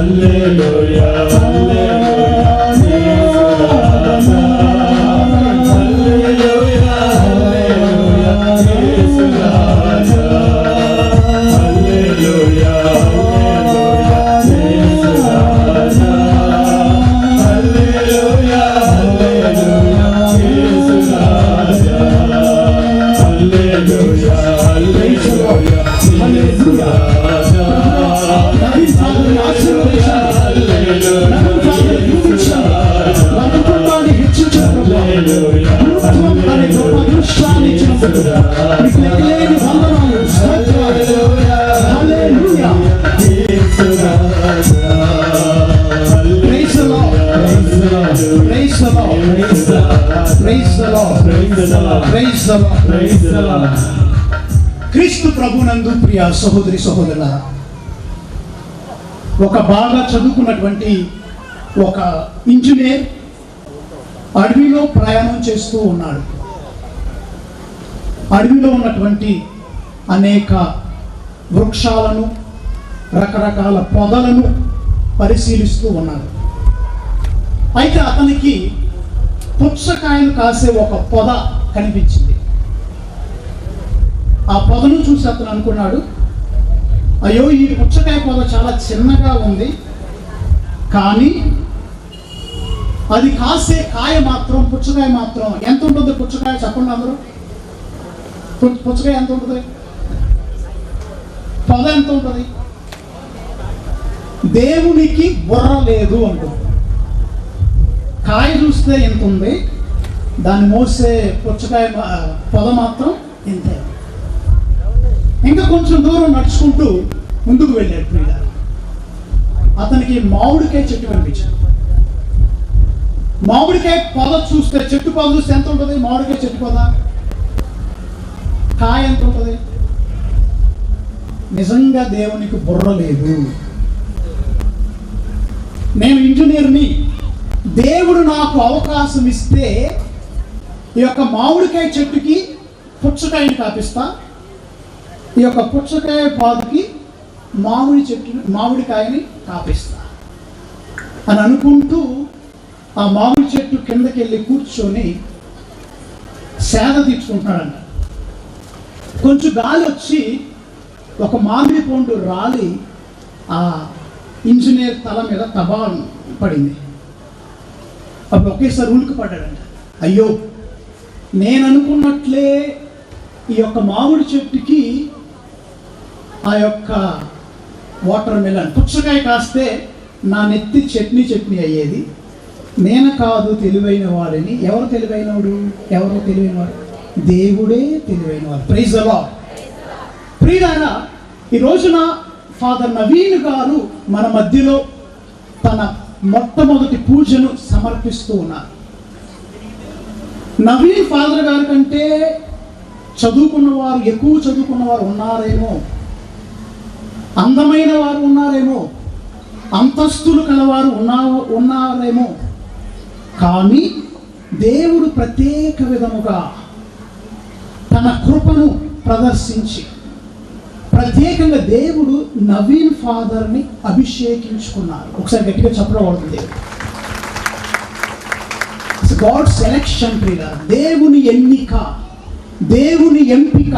Hallelujah. క్రీస్తు ప్రభునందు ప్రియ సహోదరి సహోదరుల ఒక బాగా చదువుకున్నటువంటి ఒక ఇంజనీర్ అడవిలో ప్రయాణం చేస్తూ ఉన్నాడు. అడవిలో ఉన్నటువంటి అనేక వృక్షాలను రకరకాల పొదలను పరిశీలిస్తూ ఉన్నాడు. అయితే అతనికి పుచ్చకాయలు కాసే ఒక పొద కనిపించింది. ఆ పొదను చూసి అతను అనుకున్నాడు అయ్యో ఈ పుచ్చకాయ పొద చాలా చిన్నగా ఉంది కానీ అది కాసే కాయ మాత్రం పుచ్చకాయ మాత్రం ఎంత ఉంటుంది? పుచ్చకాయ చెప్పండి అందరూ. పుచ్చకాయ ఎంత ఉంటుంది? పొద ఎంత ఉంటుంది? దేవునికి బుర్ర లేదు అంటుంది. కాయ చూస్తే ఎంత ఉంది? దాన్ని మోసే పుచ్చకాయ పొద మాత్రం ఇంతే ఇంకా కొంచెం దూరం నడుచుకుంటూ ముందుకు వెళ్ళాడు ప్రియుల అతనికి మామిడికాయ చెట్టు కనిపించింది. మామిడికాయ పొద చూస్తే చెట్టు పొద చూస్తే ఎంత ఉంటుంది? మామిడికాయ చెట్టు పొద? కాయ ఎంత ఉంటుంది? నిజంగా దేవునికి బుర్ర లేదు. నేను ఇంజనీర్ని దేవుడు నాకు అవకాశం ఇస్తే ఈ యొక్క మామిడికాయ చెట్టుకి పుచ్చకాయని కాపిస్తా. ఈ యొక్క పుచ్చకాయ పాదుకి మామిడి చెట్టుని మామిడికాయని కాపిస్తా. అని అనుకుంటూ ఆ మామిడి చెట్టు కిందకి వెళ్ళి కూర్చొని సేద తీర్చుకుంటున్నాడంట. కొంచెం గాలి వచ్చి ఒక మామిడి పండు రాలి ఆ ఇంజనీర్ తల మీద తబాన్ పడింది. అప్పుడు ఒకేసారి ఉలికి పడ్డాడంట. అయ్యో నేను అనుకున్నట్లే ఈ యొక్క మామిడి చెట్టుకి ఆ యొక్క వాటర్ మెలన్ పుచ్చకాయ కాస్తే నా నెత్తి చట్నీ చట్నీ అయ్యేది. నేను కాదు తెలివైన వాడిని ఎవరు తెలివైనవాడు? ఎవరు తెలివైనవాడు దేవుడే తెలివైనవాడు ప్రైజ్ అలా ప్రియారా ఈ రోజున ఫాదర్ నవీన్ గారు మన మధ్యలో తన మొట్టమొదటి పూజను సమర్పిస్తూ ఉన్నారు. నవీన్ ఫాదర్ గారి కంటే చదువుకున్నవారు ఎక్కువ చదువుకున్నవారు ఉన్నారేమో అందమైన వారు ఉన్నారేమో అంతస్తులు కలవారు ఉన్నా ఉన్నారేమో కానీ దేవుడు ప్రత్యేక విధముగా తన కృపను ప్రదర్శించి ప్రత్యేకంగా దేవుడు నవీన్ ఫాదర్ని అభిషేకించుకున్నారు. ఒకసారి గట్టిగా చెప్పబడుతుంది గాడ్ సెలెక్షన్ ప్రియ దేవుని ఎన్నిక దేవుని ఎంపిక.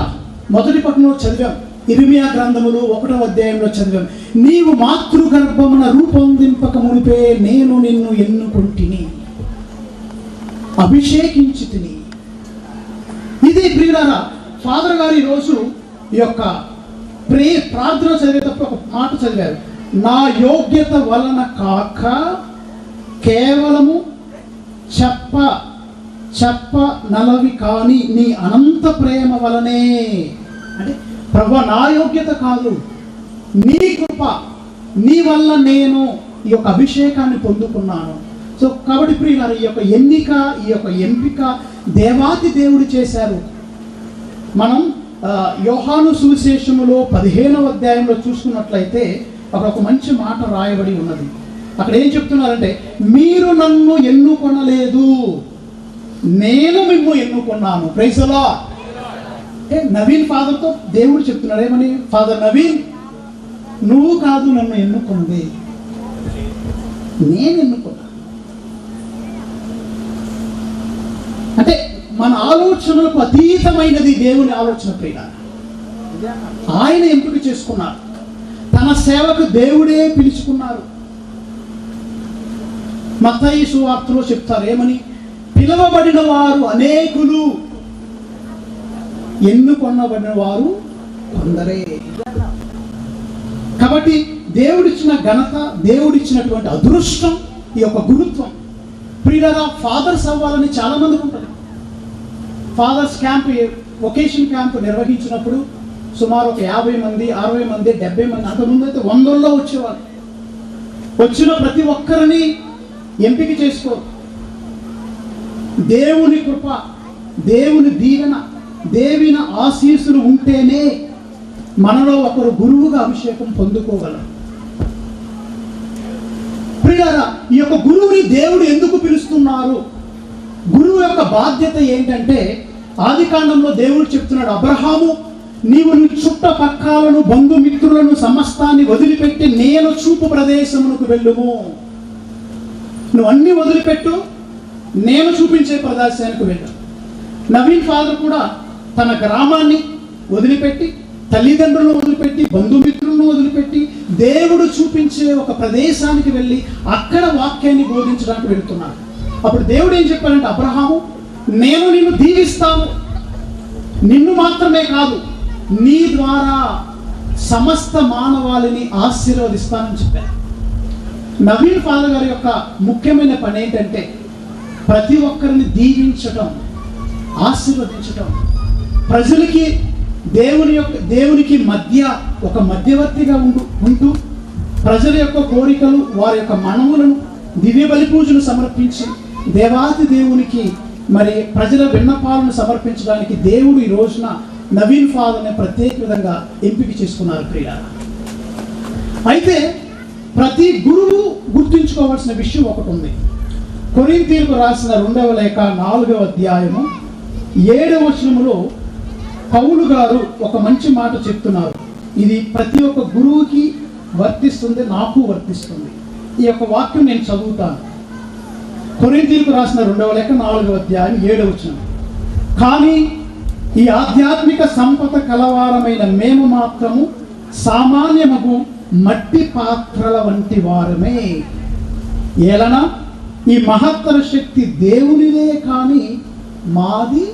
మొదటి పట్టణంలో చదివాం. ఇరిమియా గ్రంథములు ఒకటో అధ్యాయంలో చదివాం. నీవు మాతృగర్భమున రూపొందింపక మునిపే నేను నిన్ను ఎన్నుకుంటిని. అభిషేకించి తిని ఇది ప్రియులారా ఫాదర్ గారు ఈరోజు ఈ యొక్క ప్రే ప్రార్థన చదివేటప్పుడు ఒక మాట చదివారు. నా యోగ్యత వలన కాక కేవలము చెప్ప చెప్ప నలవి కాని నీ అనంత ప్రేమ వలనే. అంటే ప్రభు నా యోగ్యత కాదు. నీ కృప నీ వల్ల నేను ఈ యొక్క అభిషేకాన్ని పొందుకున్నాను. సో కాబట్టి ప్రియులారు ఈ యొక్క ఎన్నిక ఈ యొక్క ఎంపిక దేవాతి దేవుడు చేశారు. మనం యోహాను సువిశేషములో పదిహేనవ అధ్యాయంలో చూసుకున్నట్లయితే అక్కడ ఒక మంచి మాట రాయబడి ఉన్నది. అక్కడ ఏం చెప్తున్నారంటే మీరు నన్ను ఎన్నుకొనలేదు. నేను మిమ్ము ఎన్నుకున్నాను. ప్రైసలా అంటే నవీన్ ఫాదర్తో దేవుడు చెప్తున్నాడు ఏమని? ఫాదర్ నవీన్ నువ్వు కాదు నన్ను ఎన్నుకుంది నేను ఎన్నుకున్నా. అంటే మన ఆలోచనలకు అతీతమైనది దేవుని ఆలోచన ప్రియ ఆయన ఎంపిక చేసుకున్నారు? తన సేవకు దేవుడే పిలుచుకున్నారు. మతయి సువార్తలో చెప్తారు ఏమని? పిలవబడిన వారు అనేకులు ఎన్నుకొనబడిన వారు కొందరే. కాబట్టి దేవుడిచ్చిన ఘనత దేవుడిచ్చినటువంటి అదృష్టం ఈ యొక్క గురుత్వం. ప్రియులరా ఫాదర్స్ అవ్వాలని చాలా మంది ఉంటుంది ఫాదర్స్ క్యాంప్ వొకేషన్ క్యాంప్ నిర్వహించినప్పుడు సుమారు ఒక యాభై మంది అరవై మంది డెబ్బై మంది అంతకుముందు అయితే వందల్లో వచ్చేవారు. వచ్చిన ప్రతి ఒక్కరిని ఎంపిక చేసుకో. దేవుని కృప దేవుని దీవెన దేవిన ఆశీస్సులు ఉంటేనే మనలో ఒకరు గురువుగా అభిషేకం పొందుకోగలరు. ప్రియారా ఈ యొక్క గురువుని దేవుడు ఎందుకు పిలుస్తున్నారు? గురువు యొక్క బాధ్యత ఏంటంటే ఆది కాండంలో దేవుడు చెప్తున్నాడు అబ్రహాము నీవు నీ చుట్టపక్కలను బంధుమిత్రులను సమస్తాన్ని వదిలిపెట్టి నేను చూపు ప్రదేశమునకు వెళ్ళుము. నువ్వు అన్ని వదిలిపెట్టు నేను చూపించే ప్రదేశానికి వెళ్ళు. నవీన్ ఫాదర్ కూడా తన గ్రామాన్ని వదిలిపెట్టి తల్లిదండ్రులను వదిలిపెట్టి బంధుమిత్రులను వదిలిపెట్టి దేవుడు చూపించే ఒక ప్రదేశానికి వెళ్ళి అక్కడ వాక్యాన్ని బోధించడానికి వెళ్తున్నాడు. అప్పుడు దేవుడు ఏం చెప్పాడంటే అబ్రహాము నేను నిన్ను దీవిస్తాను. నిన్ను మాత్రమే కాదు నీ ద్వారా సమస్త మానవాళిని ఆశీర్వదిస్తానని చెప్పాను నవీన్ ఫాదర్ గారి యొక్క ముఖ్యమైన పని ఏంటంటే ప్రతి ఒక్కరిని దీవించటం ఆశీర్వదించటం. ప్రజలకి దేవుని యొక్క దేవునికి మధ్య ఒక మధ్యవర్తిగా ఉండు ఉంటూ ప్రజల యొక్క కోరికలు వారి యొక్క మనవులను దివ్య బలి పూజలు సమర్పించి దేవాది దేవునికి మరి ప్రజల విన్నపాలను సమర్పించడానికి దేవుడు ఈ రోజున నవీన్ ఫాదర్ని ప్రత్యేక విధంగా ఎంపిక చేసుకున్నారు ప్రియ. అయితే ప్రతి గురువు గుర్తుంచుకోవాల్సిన విషయం ఒకటి ఉంది. కొరింతీలకు రాసిన రెండవ లేఖ నాలుగవ అధ్యాయము ఏడవ వచనములో పౌలు గారు ఒక మంచి మాట చెప్తున్నారు. ఇది ప్రతి ఒక్క గురువుకి వర్తిస్తుంది నాకు వర్తిస్తుంది. ఈ యొక్క వాక్యం నేను చదువుతాను. కొరింతీలకు రాసిన రెండవ లేఖ నాలుగవ అధ్యాయం ఏడవ వచ్చిన కానీ ఈ ఆధ్యాత్మిక సంపద కలవారమైన మేము మాత్రము సామాన్యముకు మట్టి పాత్రల వంటి వారమే. ఏలన? ఈ మహత్తర శక్తి దేవునిదే కానీ మాది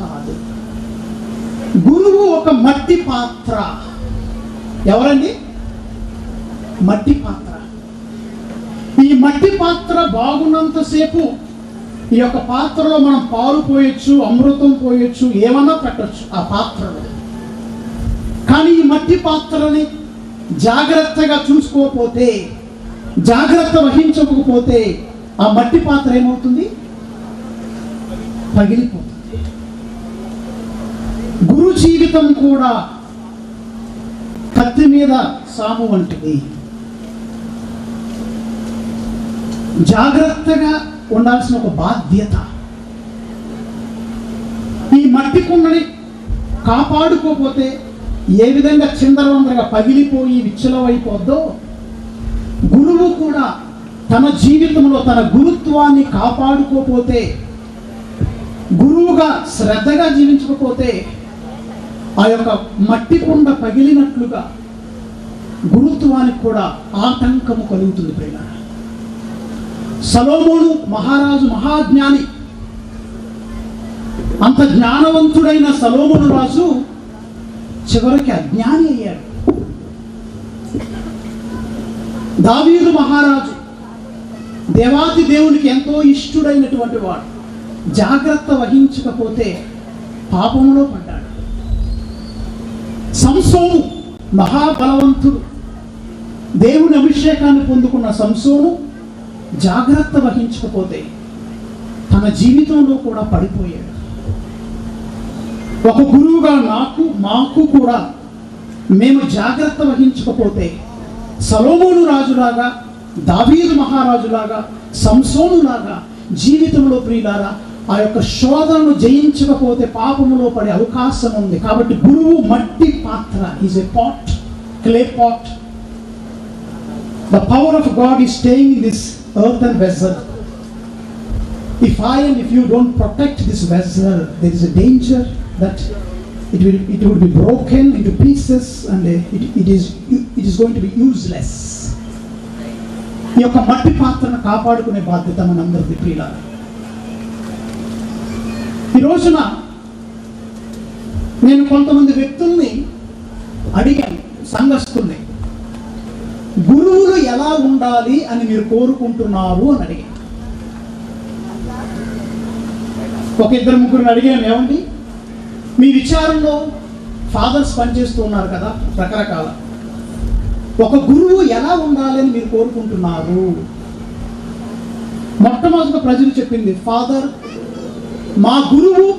కాదు. గురువు ఒక మట్టి పాత్ర. ఎవరండి? మట్టి పాత్ర. ఈ మట్టి పాత్ర బాగున్నంతసేపు ఈ యొక్క పాత్రలో మనం పాలు పోయొచ్చు అమృతం పోయొచ్చు ఏమన్నా పెట్టచ్చు ఆ పాత్రలో. కానీ ఈ మట్టి పాత్రని జాగ్రత్తగా చూసుకోకపోతే జాగ్రత్త వహించకపోతే ఆ మట్టి పాత్ర ఏమవుతుంది? పగిలిపోతుంది. గురు జీవితం కూడా కత్తి మీద సాము వంటిది. జాగ్రత్తగా ఉండాల్సిన ఒక బాధ్యత. ఈ మట్టి కుండని కాపాడుకోపోతే ఏ విధంగా చిందరవందరగా పగిలిపోయి విచ్చలవైపోద్దో గురువు కూడా తన జీవితంలో తన గురుత్వాన్ని కాపాడుకోపోతే గురువుగా శ్రద్ధగా జీవించకపోతే ఆ యొక్క మట్టి కుండ పగిలినట్లుగా గురుత్వానికి కూడా ఆటంకము కలుగుతుంది ప్రేమ. సలోమోను మహారాజు మహాజ్ఞాని. అంత జ్ఞానవంతుడైన సలోమును రాజు చివరికి అజ్ఞాని అయ్యాడు. దావీదు మహారాజు దేవాతి దేవునికి ఎంతో ఇష్టుడైనటువంటి వాడు. జాగ్రత్త వహించకపోతే పాపంలో పడ్డాడు. సంసోను మహాబలవంతుడు. దేవుని అభిషేకాన్ని పొందుకున్న సంసోను జాగ్రత్త వహించకపోతే తన జీవితంలో కూడా పడిపోయాడు. ఒక గురువుగా నాకు మాకు కూడా మేము జాగ్రత్త వహించకపోతే సలోమోను రాజులాగా దావీదు మహారాజులాగా సంసోనులాగా జీవితంలో ప్రియులారా ఆ యొక్క శోధనను జయించకపోతే పాపములో పడే అవకాశం ఉంది. కాబట్టి గురువు మట్టి పాత్ర. Is a pot clay pot the power of God is staying this earthen vessel. If I and if you don't protect this vessel, there is a danger that it will it will be broken into pieces and it, it is it is going to be useless. ఈ యొక్క మట్టి పాత్రను కాపాడుకునే బాధ్యత మనందరిది ప్రియుల ఈ రోజున నేను కొంతమంది వ్యక్తుల్ని అడిగాను సంఘస్తుల్ని గురువులు ఎలా ఉండాలి అని మీరు కోరుకుంటున్నారు అని అడిగాను. ఒక ఇద్దరు ముగ్గురిని అడిగాను ఏమండి? మీ విచారంలో ఫాదర్స్ పనిచేస్తూ ఉన్నారు కదా రకరకాల. ఒక గురువు ఎలా ఉండాలి అని మీరు కోరుకుంటున్నారు? మొట్టమొదటి ప్రజలు చెప్పింది ఫాదర్ మా గురువు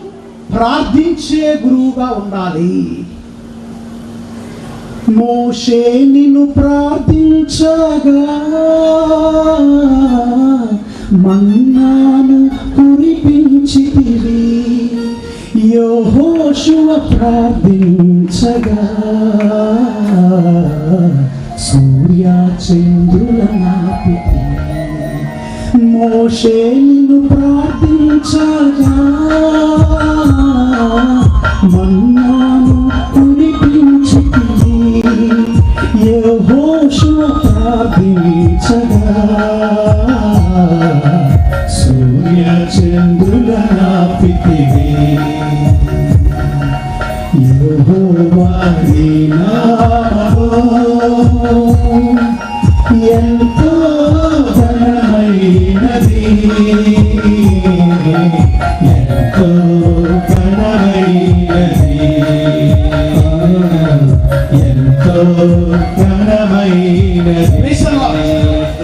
ప్రార్థించే గురువుగా ఉండాలి. మోషే నిన్ను ప్రార్థించగా మన్నాను కురిపించితివి. యోహోషువ ప్రార్థించగా సూర్య చంద్రుల నాపితి మోషే నిన్ను ప్రార్థించగా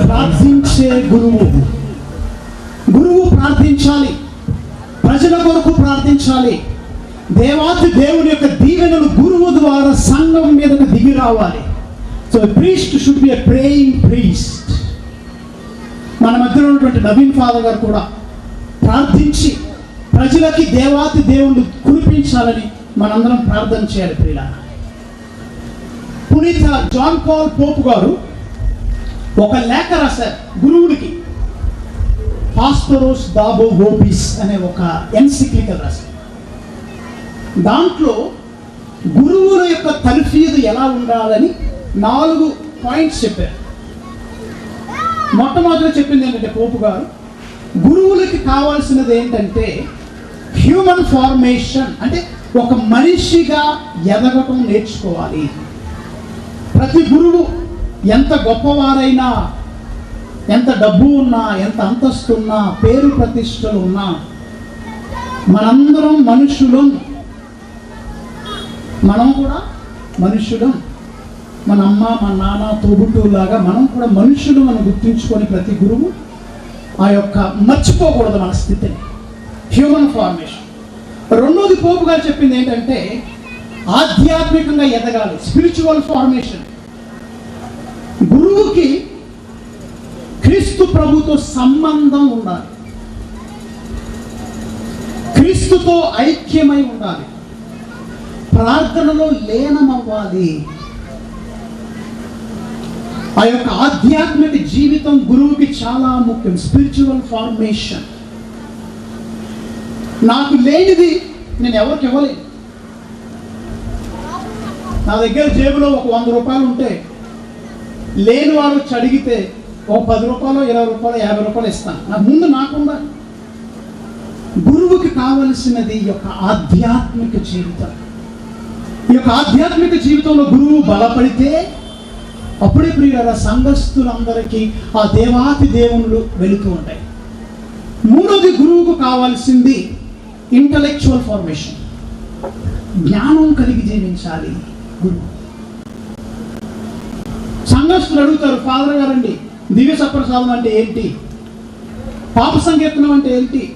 ప్రార్థించే గురువు. గురువు ప్రార్థించాలి. ప్రజల కొరకు ప్రార్థించాలి. దేవాతి దేవుని యొక్క దీవెనలు గురువు ద్వారా సంఘం మీదకు దిగి రావాలి. So priest should be a praying priest మన మధ్యలో ఉన్నటువంటి నవీన్ ఫాదర్ గారు కూడా ప్రార్థించి ప్రజలకి దేవాతి దేవుళ్ళు కురిపించాలని మనందరం ప్రార్థన చేయాలి ప్రియులారా. పునీత జాన్ పాల్ పోపు గారు ఒక లేఖ రాశారు గురువుడికి. ఫాస్పరోస్ దాబో గోపిస్ అనే ఒక ఎన్సిక్లికల్ రాశారు. దాంట్లో గురువుల యొక్క తర్ఫీదు ఎలా ఉండాలని నాలుగు పాయింట్స్ చెప్పారు. మొట్టమొదటి చెప్పింది ఏంటంటే పోపు గారు గురువులకి కావాల్సినది ఏంటంటే హ్యూమన్ ఫార్మేషన్ అంటే ఒక మనిషిగా ఎదగటం నేర్చుకోవాలి. ప్రతి గురువు ఎంత గొప్పవారైనా ఎంత డబ్బు ఉన్నా ఎంత అంతస్తు ఉన్నా పేరు ప్రతిష్టలు ఉన్నా మనందరం మనుషులం. మనం కూడా మనుషులం. మన అమ్మ మన నాన్న తోబుట్టులాగా మనం కూడా మనుషులు మనం గుర్తుంచుకొని ప్రతి గురువు ఆ యొక్క మర్చిపోకూడదు మన స్థితిని. హ్యూమన్ ఫార్మేషన్ రెండోది పోపుగా చెప్పింది ఏంటంటే ఆధ్యాత్మికంగా ఎదగాలి. స్పిరిచువల్ ఫార్మేషన్ గురువుకి క్రీస్తు ప్రభుతో సంబంధం ఉండాలి. క్రీస్తుతో ఐక్యమై ఉండాలి. ప్రార్థనలో లేనమవ్వాలి. ఆ యొక్క ఆధ్యాత్మిక జీవితం గురువుకి చాలా ముఖ్యం. Spiritual formation. నాకు లేనిది నేను ఎవరికి ఇవ్వలేను. నా దగ్గర జేబులో ఒక వంద రూపాయలు ఉంటే లేని వారు చడిగితే అడిగితే పది రూపాయలు ఇరవై రూపాయలు యాభై రూపాయలు ఇస్తాను నా ముందు నాకుండా గురువుకి కావలసినది యొక్క ఆధ్యాత్మిక జీవితం. ఈ యొక్క ఆధ్యాత్మిక జీవితంలో గురువు బలపడితే అప్పుడే ప్రియుల సంఘస్థులందరికీ ఆ దేవాతి దేవుళ్ళు వెళుతూ ఉంటాయి. మూడోది గురువుకు కావాల్సింది ఇంటలెక్చువల్ ఫార్మేషన్ జ్ఞానం కలిగి జీవించాలి గురువు. ప్రశ్నలు అడుగుతారు. ఫాదర్ గారండి దివ్య సప్రసాదం అంటే ఏంటి? పాప సంకీర్తనం అంటే ఏంటి?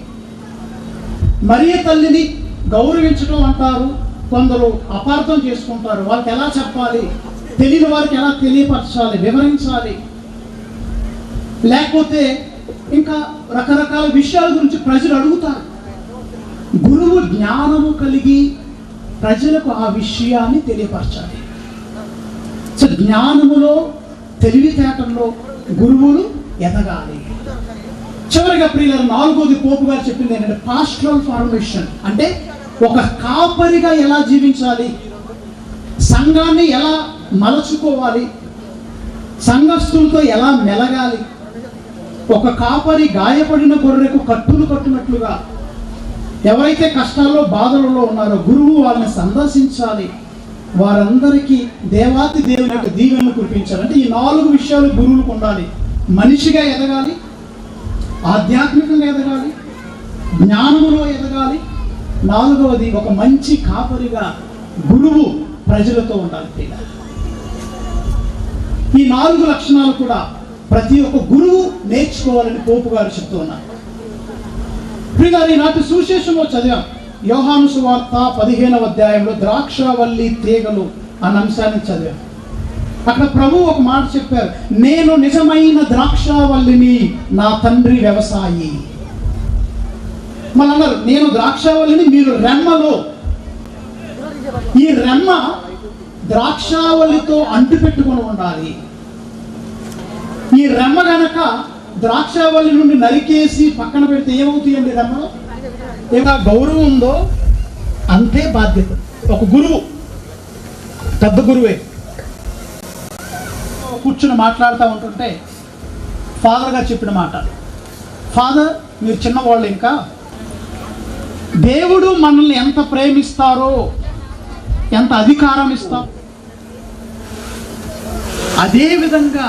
మరియ తల్లిని గౌరవించడం అంటారు. కొందరు అపార్థం చేసుకుంటారు. వాళ్ళకి ఎలా చెప్పాలి? తెలియని వారికి ఎలా తెలియపరచాలి? వివరించాలి. లేకపోతే ఇంకా రకరకాల విషయాల గురించి ప్రజలు అడుగుతారు. గురువు జ్ఞానము కలిగి ప్రజలకు ఆ విషయాన్ని తెలియపరచాలి. సో జ్ఞానములో తెలివితేటల్లో గురువులు ఎదగాలి. చివరిగా ప్రియుల నాలుగోది పోపు గారు చెప్పింది ఏంటంటే పాస్టరల్ ఫార్మేషన్ అంటే ఒక కాపరిగా ఎలా జీవించాలి? సంఘాన్ని ఎలా మలచుకోవాలి? సంఘస్థులతో ఎలా మెలగాలి? ఒక కాపరి గాయపడిన గొర్రెకు కట్టులు కట్టినట్లుగా ఎవరైతే కష్టాల్లో బాధలలో ఉన్నారో గురువు వాళ్ళని సందర్శించాలి. వారందరికీ దేవాతి దేవుని యొక్క దీవెనలు కురిపించాలంటే ఈ నాలుగు విషయాలు గురువులకు ఉండాలి. మనిషిగా ఎదగాలి ఆధ్యాత్మికంగా ఎదగాలి జ్ఞానములో ఎదగాలి. నాలుగవది ఒక మంచి కాపరిగా గురువు ప్రజలతో ఉండాలి ఈ నాలుగు లక్షణాలు కూడా ప్రతి ఒక్క గురువు నేర్చుకోవాలని పోపు గారు చెప్తూ ఉన్నారు. ప్రియులారు ఈనాటి సువిశేషంలో చదివాం. యోహాను సువార్త పదిహేనవ అధ్యాయంలో ద్రాక్షవల్లి తీగలు అన్న అంశాన్ని చదివాను అక్కడ ప్రభు ఒక మాట చెప్పారు. నేను నిజమైన ద్రాక్షావల్లిని నా తండ్రి వ్యవసాయి. మళ్ళీ అన్నారు నేను ద్రాక్షావల్లిని మీరు రెమ్మలో. ఈ రెమ్మ ద్రాక్షావల్లితో అంటు పెట్టుకొని ఉండాలి. ఈ రెమ్మ గనక ద్రాక్షావల్లి నుండి నరికేసి పక్కన పెడితే ఏమవుతాయండి రెమ్మలో? ఏమైనా గౌరవం ఉందో అంతే బాధ్యత. ఒక గురువు పెద్ద గురువే. కూర్చుని మాట్లాడుతూ ఉంటుంటే ఫాదర్గా చెప్పిన మాట. ఫాదర్ మీరు చిన్నవాళ్ళు ఇంకా. దేవుడు మనల్ని ఎంత ప్రేమిస్తారో ఎంత అధికారం ఇస్తాం అదే విధంగా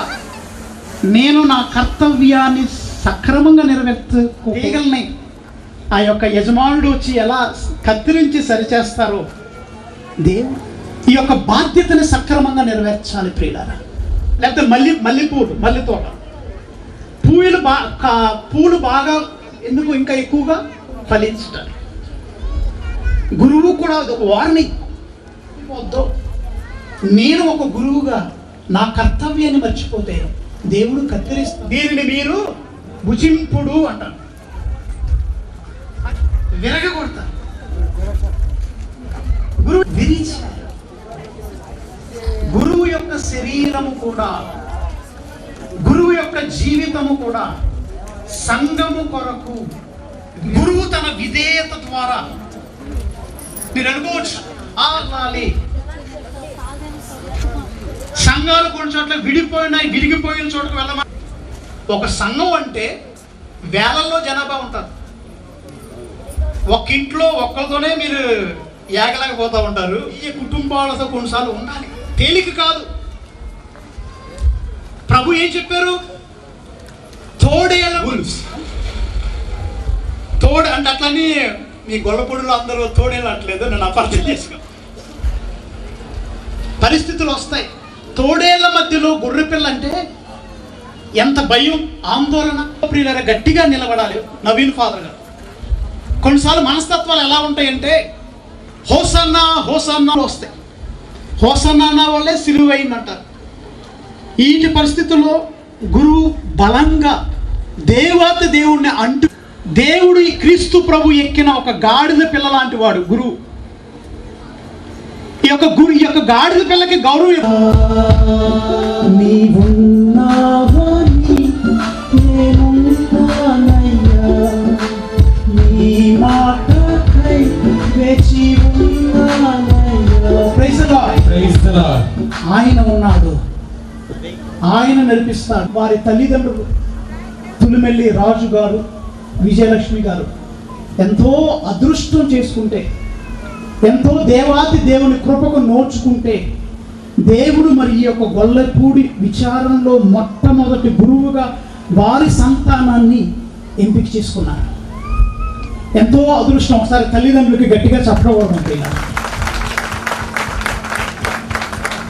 నేను నా కర్తవ్యాన్ని సక్రమంగా నెరవేర్చు ఆ యొక్క యజమానుడు వచ్చి ఎలా కత్తిరించి సరిచేస్తారో? దేవుడు ఈ యొక్క బాధ్యతని సక్రమంగా నెరవేర్చాలి ప్రియులారా. లేకపోతే మల్లి మల్లెపూలు మల్లె తోట పూలు బా పూలు బాగా ఎందుకు ఇంకా ఎక్కువగా ఫలించటానికి గురువు కూడా అది ఒక వార్నింగ్. వద్దు. నేను ఒక గురువుగా నా కర్తవ్యాన్ని మర్చిపోతే దేవుడు కత్తిరిస్తాడు. దీనిని మీరు భుజింపుడు అంటారు విరగగొడతారు గురువు విరిచారు గురువు యొక్క శరీరము కూడా గురువు యొక్క జీవితము కూడా సంఘము కొరకు గురువు తన విధేయత ద్వారా మీరు అనుకోవచ్చు ఆ సంఘాలు కొన్ని చోట్ల విడిపోయినాయి విరిగిపోయిన చోటకు వెళ్ళమని. ఒక సంఘం అంటే వేలల్లో జనాభా ఉంటారు ఒక ఇంట్లో ఒక్కరితోనే మీరు ఏకలేకపోతూ ఉంటారు. ఈ కుటుంబాలతో కొన్నిసార్లు ఉండాలి. తేలిక కాదు. ప్రభు ఏం చెప్పారు? తోడేళ్ళ తోడు అంటే అట్లని మీ గొల్లపొడులు అందరూ తోడేళ్ళట్లేదు నన్ను అపార్థం చేసుకో. పరిస్థితులు వస్తాయి. తోడేళ్ళ మధ్యలో గొర్రెపిల్ల అంటే ఎంత భయం ఆందోళన. ప్రియులర గట్టిగా నిలబడాలి నవీన్ ఫాదర్ గారు. కొన్నిసార్లు మనస్తత్వాలు ఎలా ఉంటాయంటే హోసన్న హోసన్న వస్తాయి. హోసన్న అన్న వాళ్ళే సిలువైందంటారు. ఈటి పరిస్థితుల్లో గురువు బలంగా దేవత దేవుణ్ణి అంటు దేవుడు ఈ క్రీస్తు ప్రభు ఎక్కిన ఒక గాడిద పిల్ల లాంటి వాడు గురువు. ఈ యొక్క గురు ఈ యొక్క గాడిద పిల్లకి గౌరవం. ఆయన ఉన్నాడు. ఆయన నడిపిస్తాడు. వారి తల్లిదండ్రులు తులిమెల్లి రాజు గారు విజయలక్ష్మి గారు ఎంతో అదృష్టం చేసుకుంటే ఎంతో దేవాతి దేవుని కృపకు నోచుకుంటే దేవుడు మరి ఈ యొక్క గొల్లపూడి విచారణలో మొట్టమొదటి గురువుగా వారి సంతానాన్ని ఎంపిక చేసుకున్నారు. ఎంతో అదృష్టం. ఒకసారి తల్లిదండ్రులకి గట్టిగా చెప్పకూడదు ఇలా.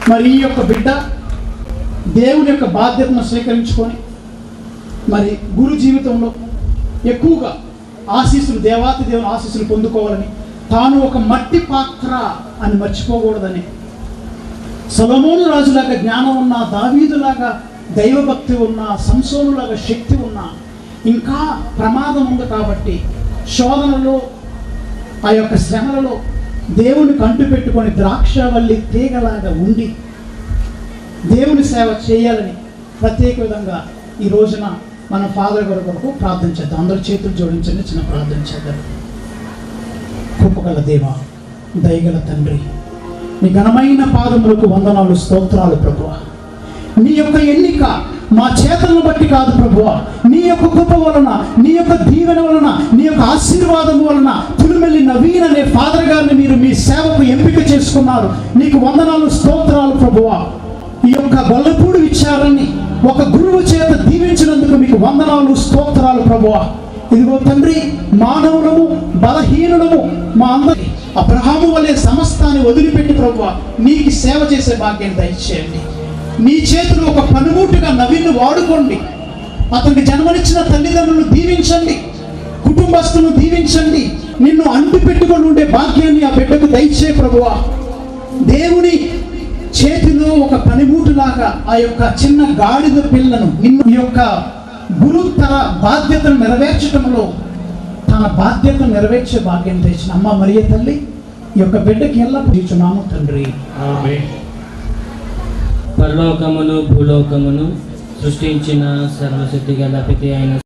మరి ఈ యొక్క బిడ్డ దేవుని యొక్క బాధ్యతను స్వీకరించుకొని మరి గురు జీవితంలో ఎక్కువగా ఆశీస్సులు దేవాతి దేవుని ఆశీస్సులు పొందుకోవాలని తాను ఒక మట్టి పాత్ర అని మర్చిపోకూడదని. సొలమోను రాజులాగా జ్ఞానం ఉన్న దావీదులాగా దైవభక్తి ఉన్న సంసోనులాగా శక్తి ఉన్న ఇంకా ప్రమాదం ఉంది కాబట్టి శోధనలో ఆ యొక్క శ్రమలలో దేవుని కంటు పెట్టుకొని ద్రాక్షవల్లి తీగలాగా ఉండి దేవుని సేవ చేయాలని ప్రత్యేక విధంగా ఈ రోజున మన ఫాదర్ గారి కొరకు ప్రార్థన చేద్దాం. అందరు చేతులు జోడించండి చిన్న ప్రార్థన చేద్దాం. కృపగల దేవ దయగల తండ్రి నీ ఘనమైన పాదములకు వందనాలు స్తోత్రాలు ప్రభువ. నీ యొక్క ఎన్నిక మా చేతలను బట్టి కాదు ప్రభువ. నీ యొక్క కృప వలన నీ యొక్క దీవెన వలన నీ యొక్క ఆశీర్వాదం వలన తులిమెల్లి నవీన్ అనే ఫాదర్ గారిని మీరు మీ సేవకు ఎంపిక చేసుకున్నారు. నీకు వందనాలు స్తోత్రాలు ప్రభువ. ఈ యొక్క గొల్లపూడి విచారాన్ని ఒక గురువు చేత దీవించినందుకు మీకు వందనాలు స్తోత్రాలు ప్రభువ. ఇదిగో తండ్రి మానవులము బలహీనులము మా అందరి అబ్రహాము వలె సమస్తాన్ని వదిలిపెట్టి ప్రభువ నీకు సేవ చేసే భాగ్యం దయచేయండి. నీ చేతులు ఒక పనిముట్టుగా నవీన్ను వాడుకోండి. అతనికి జన్మనిచ్చిన తల్లిదండ్రులను దీవించండి. కుటుంబస్తులను దీవించండి. నిన్ను అంటి పెట్టుకొని ఉండే భాగ్యాన్ని ఆ బిడ్డకు దయచే ప్రభువా. దేవుని చేతిలో ఒక పనిముట్టులాగా ఆ యొక్క చిన్న గాడిద పిల్లను నిన్ను ఈ యొక్క గురుతర బాధ్యతను నెరవేర్చడంలో తన బాధ్యతను నెరవేర్చే భాగ్యం తెచ్చిన అమ్మ మరియ తల్లి ఈ యొక్క బిడ్డకి ఎల్లప్పుడూ ఇచ్చున్నాము తండ్రి. పరలోకమును భూలోకమును సృష్టించిన సర్వశక్తి గల పితి అయిన